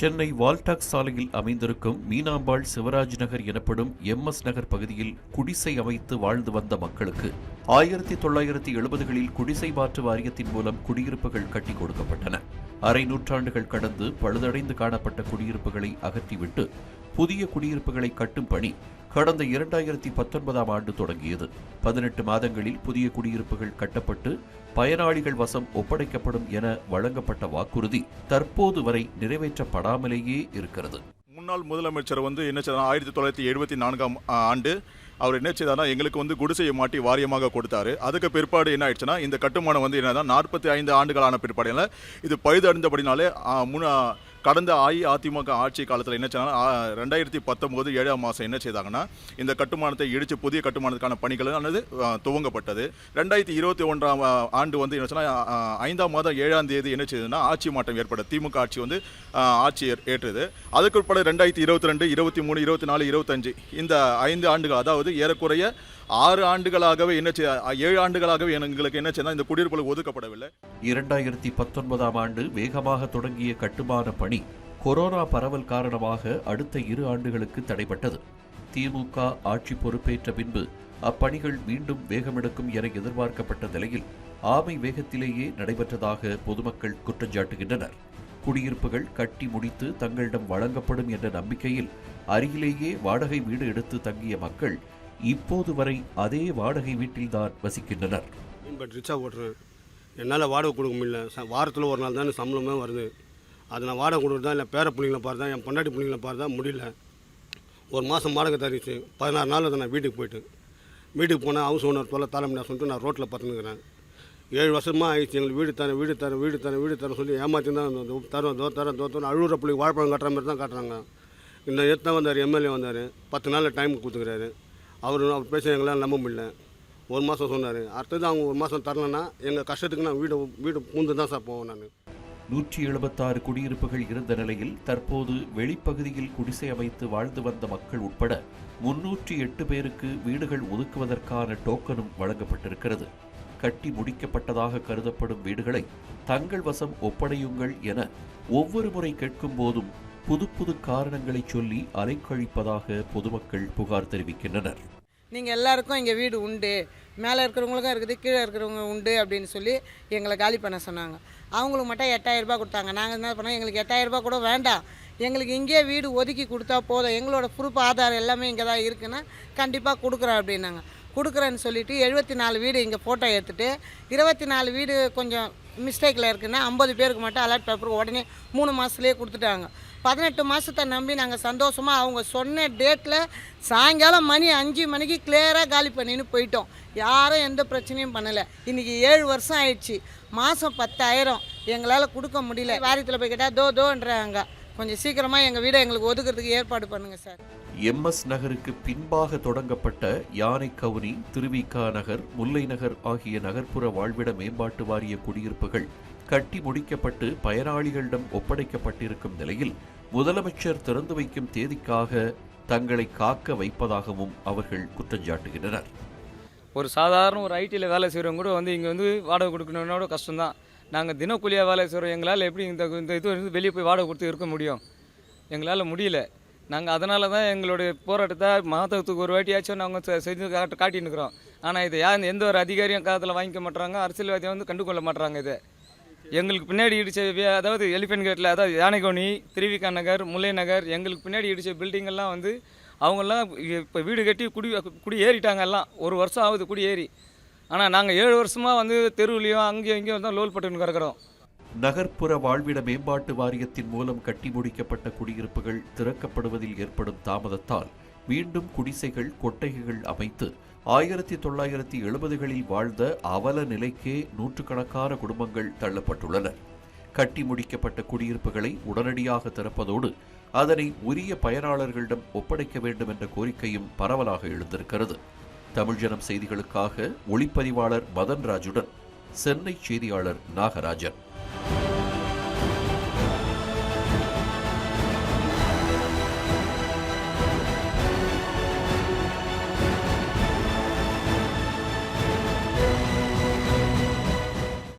சென்னை வால்டாக் சாலையில் அமைந்திருக்கும் மீனாம்பாள் சிவராஜ் நகர் எனப்படும் எம்எஸ் நகர் பகுதியில் குடிசை அமைத்து வாழ்ந்து வந்த மக்களுக்கு ஆயிரத்தி தொள்ளாயிரத்தி எழுபதுகளில் குடிசை மாற்று வாரியத்தின் மூலம் குடியிருப்புகள் கட்டி கொடுக்கப்பட்டன. அரை நூற்றாண்டுகள் கடந்து பழுதடைந்து காணப்பட்ட குடியிருப்புகளை அகற்றிவிட்டு புதிய குடியிருப்புகளை கட்டும் பணி கடந்த இரண்டாயிரத்தி பத்தொன்பதாம் ஆண்டு தொடங்கியது. பதினெட்டு மாதங்களில் புதிய குடியிருப்புகள் கட்டப்பட்டு பயனாளிகள் வசம் ஒப்படைக்கப்படும் என வழங்கப்பட்ட வாக்குறுதி தற்போது வரை நிறைவேற்றப்படாமலேயே இருக்கிறது. முன்னாள் முதலமைச்சர் வந்து என்ன செய்தார் ஆயிரத்தி தொள்ளாயிரத்தி எழுபத்தி நான்காம் ஆண்டு அவர் என்ன செய்தார்னா எங்களுக்கு வந்து குடிசையை மாட்டி வாரியமாக கொடுத்தாரு. அதுக்கு பிற்பாடு என்ன ஆயிடுச்சுன்னா இந்த கட்டுமானம் வந்து என்னதான் நாற்பத்தி ஐந்து ஆண்டுகளான பிற்பாடு. இது பழுதடைந்தபடினாலே ஆ, முன்ன கடந்த அஇஅதிமுக ஆட்சி காலத்தில் என்ன செய்தாங்கன்னா ரெண்டாயிரத்தி பத்தொம்போது ஏழாம் மாதம் என்ன செய்தாங்கன்னா இந்த கட்டுமானத்தை இடித்து புதிய கட்டுமானத்துக்கான பணிகள் ஆனது துவங்கப்பட்டது. ரெண்டாயிரத்தி இருபத்தி ஒன்றாம் ஆண்டு வந்து என்ன சொன்னால் ஐந்தாம் மாதம் ஏழாம் தேதி என்ன செய்ததுன்னா ஆட்சி மாற்றம் ஏற்பட திமுக ஆட்சி வந்து ஆட்சி ஏற்- ஏற்றது. அதுக்கு ரெண்டாயிரத்தி இருபத்தி ரெண்டு இருபத்தி மூணு இருபத்தி நாலு இருபத்தஞ்சு இந்த ஐந்து ஆண்டுகள் அதாவது ஏறக்குறைய ஆறு ஆண்டுகளாகவே என்ன ஏழு ஆண்டுகளாகவே எங்களுக்கு என்ன செய்தால் இந்த குடியிருப்புகள் ஒதுக்கப்படவில்லை. இரண்டாயிரத்தி பத்தொன்பதாம் ஆண்டு வேகமாக தொடங்கிய கட்டுமான பணி கொரோனா பரவல் காரணமாக அடுத்த இரு ஆண்டுகளுக்கு தடைபட்டது. திமுக ஆட்சி பொறுப்பேற்ற பின்பு அப்பணிகள் மீண்டும் வேகமெடுக்கும் என எதிர்பார்க்கப்பட்ட நிலையில் ஆமை வேகத்திலேயே நடைபெற்றதாக பொதுமக்கள் குற்றஞ்சாட்டுகின்றனர். குடியிருப்புகள் கட்டி முடித்து தங்களிடம் வழங்கப்படும் என்ற நம்பிக்கையில் அருகிலேயே வாடகை வீடு எடுத்து தங்கிய மக்கள் இப்போது வரை அதே வாடகை வீட்டில்தான் வசிக்கின்றனர். பட் ரிச்சா ஓட்டுறேன் என்னால் வாடகை கொடுக்க முடியல. ச வாரத்தில் ஒரு நாள் தான் சம்பளமே வருது. அதை நான் வாடகை கொடுக்குறதா இல்லை பேர பிள்ளைங்கள பாரு தான் என் பொண்டாட்டி பிள்ளைங்களை பார்த்தா முடியல. ஒரு மாதம் வாடகை தரிச்சு. பதினாறு நாள் அதை நான் வீட்டுக்கு போயிட்டு வீட்டுக்கு போனால் ஹவுஸ் ஓனர் தொலை தலைமுடியா சொல்லிட்டு நான் ரோட்டில் பார்த்துனுக்கிறேன் ஏழு வருஷமாக ஆயிடுச்சு. எங்களுக்கு வீடு தரேன் வீடு தரேன் வீடு தரேன் வீடு தரேன் சொல்லி ஏமாற்றி தான் தரோம் தோ தரேன் தோ தரோம் அழுகுற பிள்ளைக்கு வாழைப்பழம் கட்டுற மாதிரி தான் காட்டுறாங்க. இந்த எத்தனை வந்தார்? எம்எல்ஏ வந்தார். பத்து நாளில் டைம் கொடுத்துக்கிறாரு. அவர் அவர் பேச எங்களால் நம்ப முடியல. ஒரு மாதம் சொன்னார். அடுத்தது அவங்க ஒரு மாதம் தரலன்னா எங்கள் கஷ்டத்துக்கு நான் வீடு வீடு பூந்து தான் சார் போவேன் நான். நூற்றி எழுபத்தாறு குடியிருப்புகள் இருந்த நிலையில் தற்போது வெளிப்பகுதியில் குடிசை அமைத்து வாழ்ந்து வந்த மக்கள் உட்பட முன்னூற்றி எட்டு பேருக்கு வீடுகள் ஒதுக்குவதற்கான டோக்கனும் வழங்கப்பட்டிருக்கிறது. கட்டி முடிக்கப்பட்டதாக கருதப்படும் வீடுகளை தங்கள் வசம் ஒப்படையுங்கள் என ஒவ்வொரு முறை கேட்கும் போதும் புது புது காரணங்களை சொல்லி அலைக்கழிப்பதாக பொதுமக்கள் புகார் தெரிவிக்கின்றனர். நீங்கள் எல்லாருக்கும் இங்கே வீடு உண்டு மேலே இருக்கிறவங்களுக்கும் இருக்குது கீழே இருக்கிறவங்க உண்டு அப்படின்னு சொல்லி எங்களை காலி பண்ண சொன்னாங்க. அவங்களுக்கு மட்டும் எட்டாயிரம் ரூபாய் கொடுத்தாங்க. நாங்கள் என்ன பண்ணோம்? எங்களுக்கு எட்டாயிரம் ரூபாய் கூட வேண்டாம். எங்களுக்கு இங்கேயே வீடு ஒதுக்கி கொடுத்தா போதும். எங்களோட ப்ரூஃப் ஆதாரம் எல்லாமே இங்கே தான் இருக்குன்னா கண்டிப்பாக கொடுக்குறோம் அப்படின்னாங்க. கொடுக்குறேன்னு சொல்லிட்டு எழுபத்தி நாலு வீடு இங்கே ஃபோட்டோ எடுத்துட்டு இருபத்தி நாலு வீடு கொஞ்சம் மிஸ்டேக்கில் இருக்குன்னா ஐம்பது பேருக்கு மட்டும் அலர்ட் பேப்பர் உடனே மூணு மாதத்துலேயே கொடுத்துட்டாங்க. பதினெட்டு மாதத்தை நம்பி நாங்கள் சந்தோஷமாக அவங்க சொன்ன டேட்டில் சாயங்காலம் மணி அஞ்சு மணிக்கு கிளியராக காலி பண்ணின்னு போயிட்டோம். யாரும் எந்த பிரச்சனையும் பண்ணலை. இன்றைக்கி ஏழு வருஷம் ஆயிடுச்சு. மாதம் பத்தாயிரம். எங்களால் கொடுக்க முடியல. வாரியத்தில் போய் கேட்டால் தோ தோன்றாங்க. கொஞ்சம் சீக்கிரமாக எங்கள் வீடை எங்களுக்கு ஒதுக்கிறதுக்கு ஏற்பாடு பண்ணுங்கள் சார். எம்எஸ் நகருக்கு பின்பாக தொடங்கப்பட்ட யானை கவுனி திருவிக்கா நகர் முல்லை நகர் ஆகிய நகர்ப்புற வாழ்விட மேம்பாட்டு வாரிய குடியிருப்புகள் கட்டி முடிக்கப்பட்டு பயனாளிகளிடம் ஒப்படைக்கப்பட்டிருக்கும் நிலையில் முதலமைச்சர் திறந்து வைக்கும் தேதிக்காக தங்களை காக்க வைப்பதாகவும் அவர்கள் குற்றஞ்சாட்டுகின்றனர் ஒரு சாதாரண ஒரு ஐடியில் வேலை செய்கிறவங்க கூட வந்து இங்கே வந்து வாடகை கொடுக்கணும்னோட கஷ்டம்தான். நாங்கள் தினக்கூலியாக வேலை செய்கிறோம் எங்களால் எப்படி இந்த இந்த இது வந்து வெளியே போய் வாடகை கொடுத்து இருக்க முடியும்? எங்களால் முடியல. நாங்கள் அதனால தான் எங்களுடைய போராட்டத்தை மாதத்துக்கு ஒரு வாட்டியாச்சும் நாங்கள் செஞ்சு காட்டு காட்டின்னு இருக்கிறோம் ஆனால் இதை யார் எந்த ஒரு அதிகாரியும் காலத்தில் வாங்கிக்க மாட்டுறாங்க அரசியல்வாதியை வந்து கண்டுகொள்ள மாட்டுறாங்க இதை. எங்களுக்கு பின்னாடி இடிச்ச அதாவது எலிஃபென்ட் கேட்டில் அதாவது யானைகோணி திருவிகா நகர் முல்லை நகர் எங்களுக்கு பின்னாடி இடித்த பில்டிங்கெல்லாம் வந்து அவங்கெல்லாம் இப்போ வீடு கட்டி குடி குடி ஏறிட்டாங்க எல்லாம். ஒரு வருஷம் ஆகுது குடி ஏறி. ஆனால் நாங்கள் ஏழு வருஷமாக வந்து தெருவுலேயும் அங்கேயும் இங்கேயும் தான் லோல் பட்டுன்னு கிடக்கிறோம். நகர்ப்புற வாழ்விட மேம்பாட்டு வாரியத்தின் மூலம் கட்டி முடிக்கப்பட்ட குடியிருப்புகள் திறக்கப்படுவதில் ஏற்படும் தாமதத்தால் மீண்டும் குடிசைகள் கொட்டகைகள் அமைத்து ஆயிரத்தி தொள்ளாயிரத்தி எழுபதுகளில் வாழ்ந்த அவல நிலைக்கே நூற்றுக்கணக்கான குடும்பங்கள் தள்ளப்பட்டுள்ளன. கட்டி முடிக்கப்பட்ட குடியிருப்புகளை உடனடியாக திறப்பதோடு அதனை உரிய பயனாளர்களிடம் ஒப்படைக்க வேண்டும் என்ற கோரிக்கையும் பரவலாக எழுந்திருக்கிறது. தமிழ்ஜனம் செய்திகளுக்காக ஒளிப்பதிவாளர் மதன்ராஜுடன் சென்னை செய்தியாளர் நாகராஜன்.